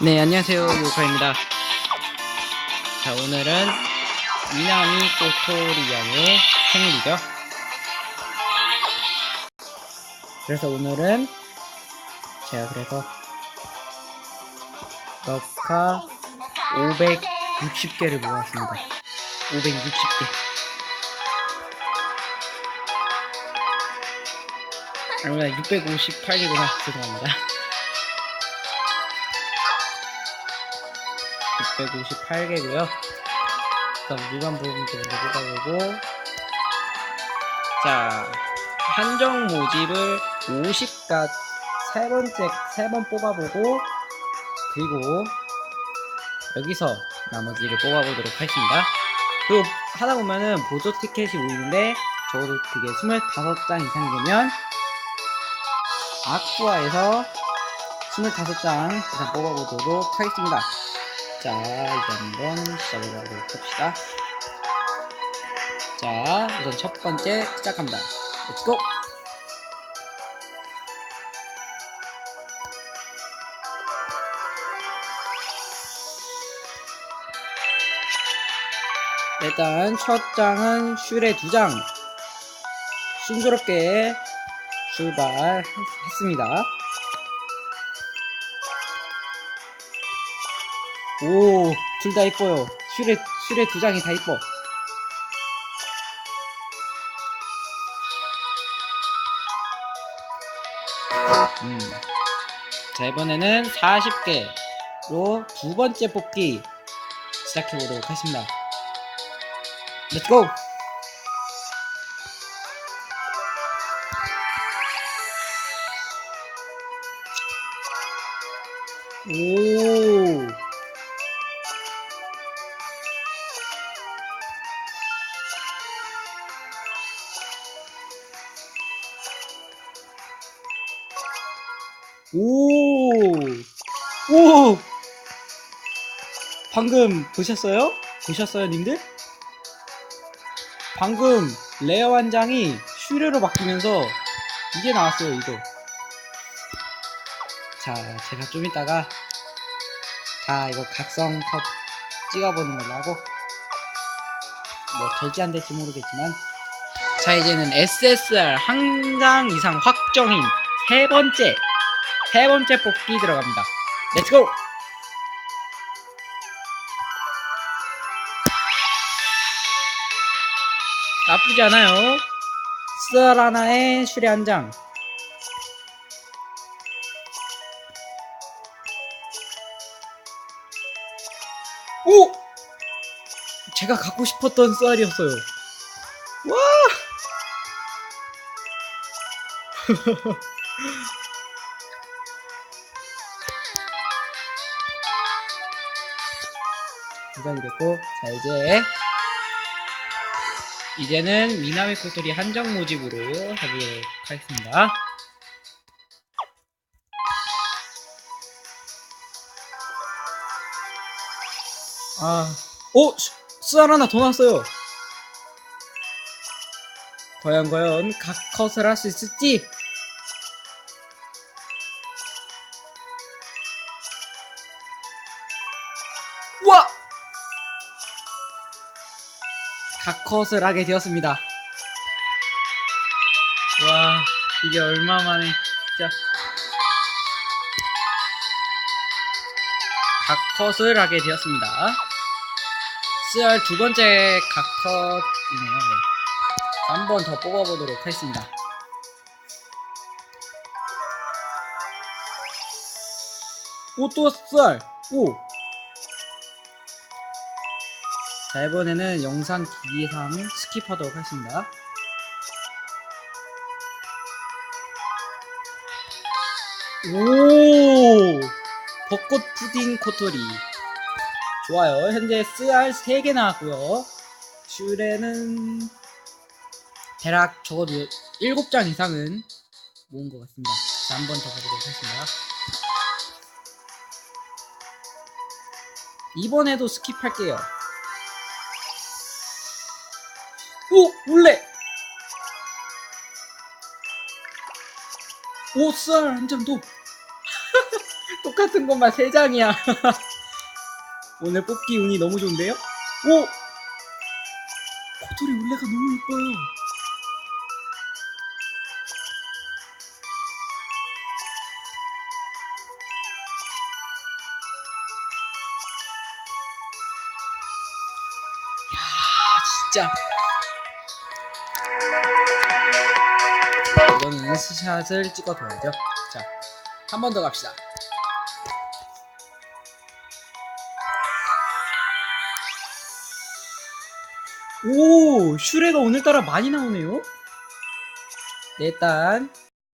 네, 안녕하세요. 요카입니다. 자, 오늘은 이나미 꼬토리양의 생일이죠. 그래서 오늘은 제가 그래서 럭카 560개를 모았습니다. 560개. 아니구나, 658개구나. 죄송합니다. 658개고요. 그럼 일반 부분도 먼저 뽑아보고 자 한정 모집을 50가 세 번째 세 번 뽑아보고 그리고 여기서 나머지를 뽑아보도록 하겠습니다. 그리고 하다 보면은 보조 티켓이 모이는데 적어도 그게 25장 이상 되면 아쿠아에서 25장 이상 뽑아보도록 하겠습니다. 자, 이제 한번 시작해보도록 합시다. 자, 우선 첫 번째 시작합니다. 렛츠고! 일단 첫 장은 슈레 두 장. 순조롭게 출발했습니다. 오, 둘 다 이뻐요. 슈레, 슈레 두 장이 다 이뻐. 음. 자, 이번에는 40개로 두 번째 뽑기 시작해보도록 하겠습니다. 렛츠고! 오! 오! 오! 방금 보셨어요? 보셨어요, 님들? 방금 레어 한 장이 슈레로 바뀌면서 이게 나왔어요, 이거. 자, 제가 좀 이따가 다 이거 각성 컷 찍어보는 걸로 하고 뭐 될지 안 될지 모르겠지만 자 이제는 SSR 한 장 이상 확정인 세 번째 세 번째 뽑기 들어갑니다. 렛츠고! 나쁘지 않아요. 썰 하나에 슈레 한 장. 오! 제가 갖고 싶었던 썰이었어요. 와! 두장이 됐고, 자, 이제, 이제는 미나미 코토리 한정 모집으로 해보도록 하겠습니다. 아, 오! 쌀 하나 더 나왔어요! 과연, 과연, 각 컷을 할 수 있을지? 우와! 각 컷을 하게 되었습니다. 와, 이게 얼마 만에, 진짜. 각 컷을 하게 되었습니다. CR 두 번째 각 컷이네요. 한번 더 뽑아보도록 하겠습니다. 오, 또 CR! 오! 자, 이번에는 영상 기기상 스킵하도록 하겠습니다. 오! 벚꽃 푸딩 코토리. 좋아요. 현재 SR 3개 나왔고요. 슈레는 대략 적어도 7장 이상은 모은 것 같습니다. 자, 한번 더 가보도록 하겠습니다. 이번에도 스킵할게요. 오! 원래! 오, 쌀! 한장 더! 똑같은 것만 3장이야. 오늘 뽑기 운이 너무 좋은데요? 오! 코토리 울레가 너무 이뻐요. 야, 진짜. 이거는 스샷을 찍어둬야죠. 자, 한 번 더 갑시다. 오, 슈레가 오늘따라 많이 나오네요. 네, 일단